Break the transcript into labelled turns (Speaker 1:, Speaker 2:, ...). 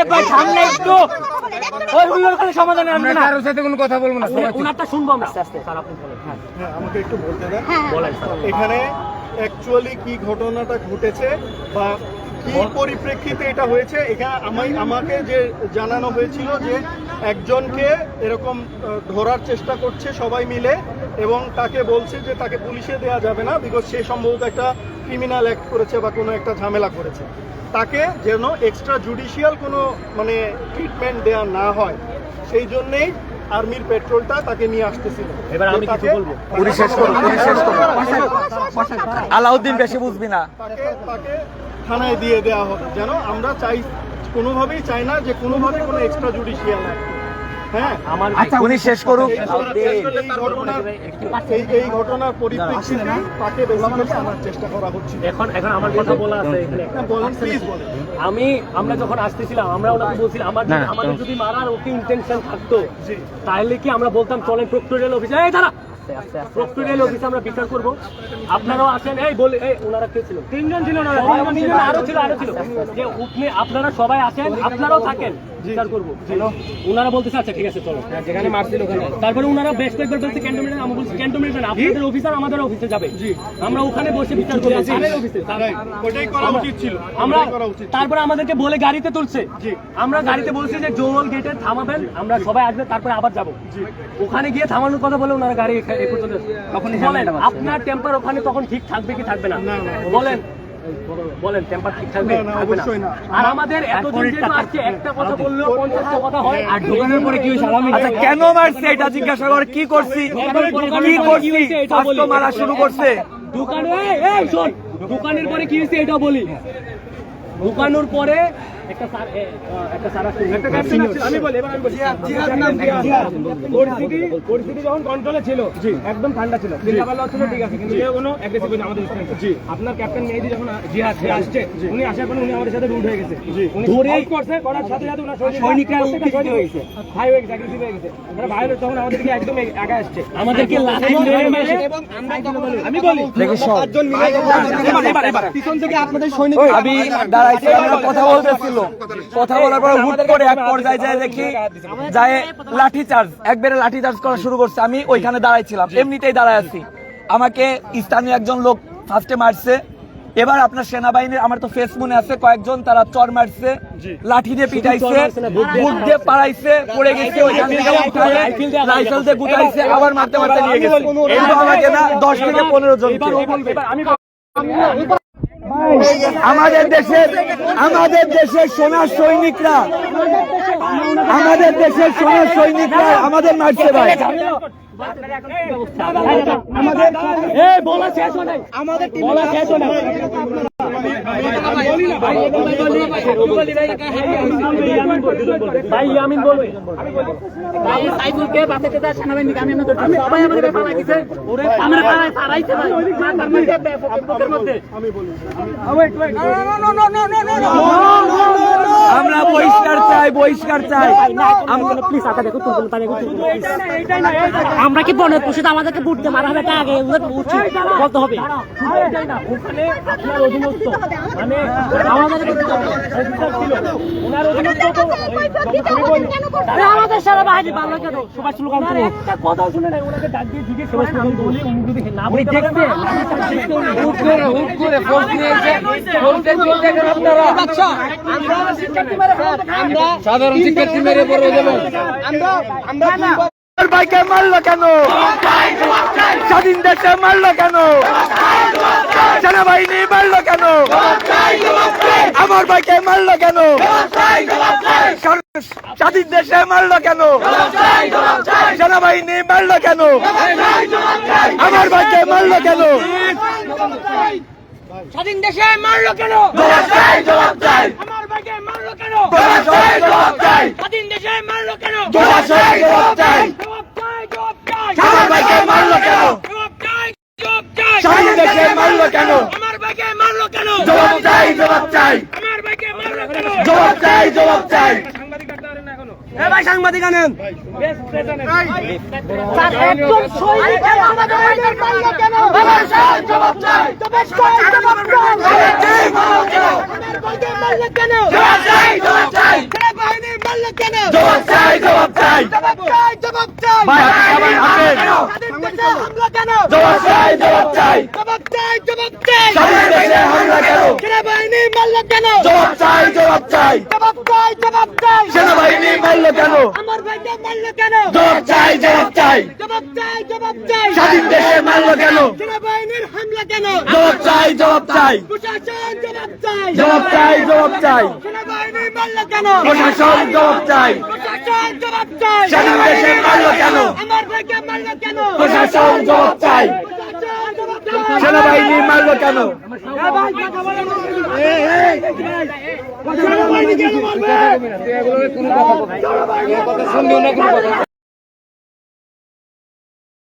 Speaker 1: আরে ভাই সামনে একটু ওই হুলোর খালি সমাধানে আনবে না?
Speaker 2: কারোর সাথে কোনো কথা বলব না সবাই
Speaker 1: শুনব আমরা আস্তে আস্তে স্যার আপনি বলেন। হ্যাঁ।
Speaker 3: হ্যাঁ আমাকে একটু বলতে দেন।
Speaker 1: বলেন
Speaker 3: এখানে অ্যাকচুয়ালি কি ঘটনাটা ঘটেছে বা কি পরিপ্রেক্ষিতে এটা হয়েছে? এখানে আমাকে যে জানানো হয়েছিল যে একজনকে এরকম ধরার চেষ্টা করছে সবাই মিলে এবং তাকে বলছে যে তাকে পুলিশে দেওয়া যাবে না বিকজ সে সম্ভবত একটা ক্রিমিনাল অ্যাক্ট করেছে বা কোনো একটা ঝামেলা করেছে। তাকে যেন এক্সট্রা জুডিশিয়াল কোনো মানে ট্রিটমেন্ট দেওয়া না হয় সেই জন্যেই আর্মির পেট্রোলটা তাকে নিয়ে আসতেছিল।
Speaker 1: এবার আমি কিছু বলব।
Speaker 4: পুলিশ শেষ করো পুলিশ শেষ করো আলাউদ্দিন বেশি বুঝবি না।
Speaker 3: তাকে তাকে থানায় দিয়ে দেওয়া হোক যেন আমরা চাই কোনোভাবেই চাই না যে কোনোভাবে কোনো এক্সট্রা জুডিশিয়াল
Speaker 1: আমার
Speaker 4: আচ্ছা উনি শেষ করুক।
Speaker 3: এই ঘটনার পরিপ্রেক্ষিতে তাকে আনার চেষ্টা করা হচ্ছে।
Speaker 1: এখন এখন আমার কথা বলা আছে
Speaker 3: প্লিজ বলেন
Speaker 1: আমি আমরা যখন আসতেছিলাম আমরা ওনাকে বলছিলাম আমার আমাদের যদি মারার ওকে ইন্টেনশন থাকতো। তাহলে কি আমরা বলতাম চলেন প্রক্টোরিয়াল অফিসে এই দাঁড়া! প্রক্টোরিয়াল অফিসে আমরা বিচার করব। আপনারাও আসেন। এই বলে এই ওনারা কে ছিল? তিনজন ছিল না তিনজন আরও ছিল আরও ছিল। যে আপনি আপনারা সবাই আসেন আপনারাও থাকেন। বিচার করব। ওনারা বলতেছে আচ্ছা ঠিক আছে চলো।
Speaker 2: যেখানে মারছিল ওখানে।
Speaker 1: তারপরে ওনারা বেশ কয়েকবার বলছে ক্যান্টনমেন্ট আমি বলছি ক্যান্টনমেন্ট না আপনাদের অফিসার আমাদের অফিসে যাবে। আমরা ওখানে বসে বিচার অফিসে
Speaker 3: ওটাই করা উচিত ছিল।
Speaker 1: আমরা। তারপরে আমাদেরকে বলে গাড়িতে তুলছে। আমরা গাড়িতে বলছি যে জোল গেটে থামাবেন আমরা সবাই আসবে তারপরে আবার যাব। ওখানে গিয়ে থামানোর কথা বলে ওনারা গাড়ি এখা- এ পর্যন্ত আপনার টেম্পার ওখানে তখন ঠিক থাকবে কি থাকবে না? বলেন। বলেন টেম্পার ঠিক থাকবে?
Speaker 3: অবশ্যই না।
Speaker 1: আর আমাদের এতদিন যেহেতু আসছে একটা কথা বললেও পঞ্চাশটা কথা হয় আর
Speaker 2: ঢোকানোর পরে কি হয়েছে?
Speaker 4: আচ্ছা কেন মারছে এটা জিজ্ঞাসা করে কি করছি? কি করছি? মারা শুরু করছে।
Speaker 1: দোকানে এই, এই শোন দোকানের পরে কি হয়েছে এটা বলি। ঢুকানোর পরে আমি বলি এবার আমি বলি। জিহাদ নাম জিহাদ। পরিস্থিতি পরিস্থিতি যখন কন্ট্রোলে ছিল একদম ঠান্ডা ছিল। ছিল ঠিক আছে কিন্তু কোনো অ্যাগ্রেসিভ আমাদের জি। আপনার ক্যাপ্টেন মেহেদি যখন জিহাদ আসছে উনি আসার পরে উনি আমাদের সাথে রুট হয়ে গেছে। উনি ধরেই করছে করার সাথে সাথে উনার সৈনিকরা উত্তেজিত হয়ে গেছে। হাই হয়ে গেছে অ্যাগ্রেসিভ হয়ে গেছে। ওরা ভাইরাস তখন আমাদেরকে একদম আগে আসছে। আমি বলি
Speaker 2: পিছন থেকে আপনাদের সৈনিক
Speaker 4: আমি দাঁড়াইছি কথা বলতেছিল কথা বলার পর হুট করে এক পর্যায়ে যায় দেখি যায় লাঠি চার্জ একবারে লাঠি চার্জ করা শুরু করছে আমি ওইখানে দাঁড়াইছিলাম এমনিতেই দাঁড়ায় আছি আমাকে স্থানীয় একজন লোক ফার্স্টে মারছে এবার আপনার সেনাবাহিনীর আমার তো ফেস মনে আছে কয়েকজন তারা চর মারছে লাঠি দিয়ে পিটাইছে বুট দিয়ে পাড়াইছে পড়ে গেছে ওইখান থেকে উঠায় রাইফেল দিয়ে গুটাইছে আবার মারতে মারতে নিয়ে গেছে আমাকে না দশ থেকে পনেরো জন
Speaker 1: আমি
Speaker 4: আমাদের দেশের আমাদের দেশের সোনার সৈনিকরা আমাদের দেশের সোনার সৈনিকরা আমাদের মারছে ভাই।
Speaker 1: আমাদের বলা শেষ হয় আমাদের বলা শেষ হয় ভাই ইয়ামিন বলবে
Speaker 5: ভাই সাইফুলকে বাঁচাতে দেয় সেনাবাহিনীকে আমি আপনাদের সবাই আমাদের পাড়ায় দিছে আমরা পাড়ায় পাড়াইছে ভাই মধ্যে বুকের মধ্যে
Speaker 4: আমরা বহিষ্কার চাই বহিষ্কার চাই। আমরা
Speaker 5: প্লিজ দেখো আমরা কি বনের পশু আমাদেরকে বুট দিয়ে মারা হবে? তা আগে ওদের উচিত। বলতে হবে।
Speaker 1: ওখানে আপনার অধীনস্থ মানে আমাদের অফিসার ছিল। ওনার অধীনস্থ তো
Speaker 5: আরে আমাদের সারা বাহিনী ভালো কেন? সবাই স্লোগান
Speaker 1: একটা কথা শুনে নাই ওনাকে ডাক দিয়ে জিজ্ঞেস করে আমি বলি উনি যদি না বলি দেখতে
Speaker 2: হুট করে হুট করে ফোর্স নিয়েছে ফোর্সের চলতে গেলে আপনারা সাধারণ শিক্ষার্থী মেরে পড়ে
Speaker 4: আমার ভাইকে মারলো কেন? স্বাধীন দেশে মারলো কেন? সেনাবাহিনী মারলো কেন? আমার ভাইকে মারলো কেন? স্বাধীন দেশে মারলো কেন? সেনাবাহিনী মারলো কেন? আমার ভাইকে মারলো কেন?
Speaker 5: স্বাধীন দেশে মারলো কেন?
Speaker 4: জবাব চাই জবাব চাই
Speaker 5: আমার ভাইকে মারলো কেন?
Speaker 4: জবাব চাই জবাব চাই
Speaker 5: স্বাধীন দেশে মারলো কেন?
Speaker 4: জবাব চাই জবাব চাই
Speaker 5: জবাব চাই জবাব চাই
Speaker 4: আমার ভাইকে মারলো কেন?
Speaker 5: জবাব চাই জবাব চাই
Speaker 4: স্বাধীন দেশে মারলো কেন?
Speaker 5: আমার ভাইকে মারলো কেন?
Speaker 4: জবাব চাই জবাব চাই
Speaker 5: আমার ভাইকে মারলো কেন?
Speaker 4: জবাব চাই জবাব চাই
Speaker 5: এ ভাই সাংবাদিক আনেন একদম সই জবাব চাই কেন জবাব চাই জবাব চাই জবাব চাই জবাব চাই জবাব চাই জবাব চাই হামলা কেন
Speaker 4: জবাব চাই চাই জবাব চাই জবাব চাই কেন
Speaker 5: সেনাবাহিনী মারল কেন
Speaker 4: জবাব চাই জবাব চাই
Speaker 5: জবাব চাই জবাব চাই
Speaker 4: সেনাবাহিনী মারল কেন
Speaker 5: আমার কেন
Speaker 4: জবাব চাই জবাব চাই
Speaker 5: জবাব চাই জবাব চাই
Speaker 4: স্বাধীন দেশে মারল কেন
Speaker 5: সেনাবাহিনীর হামলা কেন
Speaker 4: জবাব চাই জবাব চাই
Speaker 5: প্রশাসন চাই
Speaker 4: জবাব চাই জবাব চাই
Speaker 5: সেনাবাহিনী মারল কেন
Speaker 4: প্রশাসন জবাব চাই
Speaker 5: প্রশাসন জবাব চাই
Speaker 4: দেশে মারল কেন
Speaker 5: আমার ভাইকে মারলো কেন
Speaker 4: প্রশাসন জবাব চাই
Speaker 5: প্রশাসন জবাব চাই
Speaker 4: সেনাবাহিনী মারল কেন
Speaker 5: সেনাবাহিনী কেন মারবে
Speaker 1: কোনো কথা বলবে না। না কোনো কথা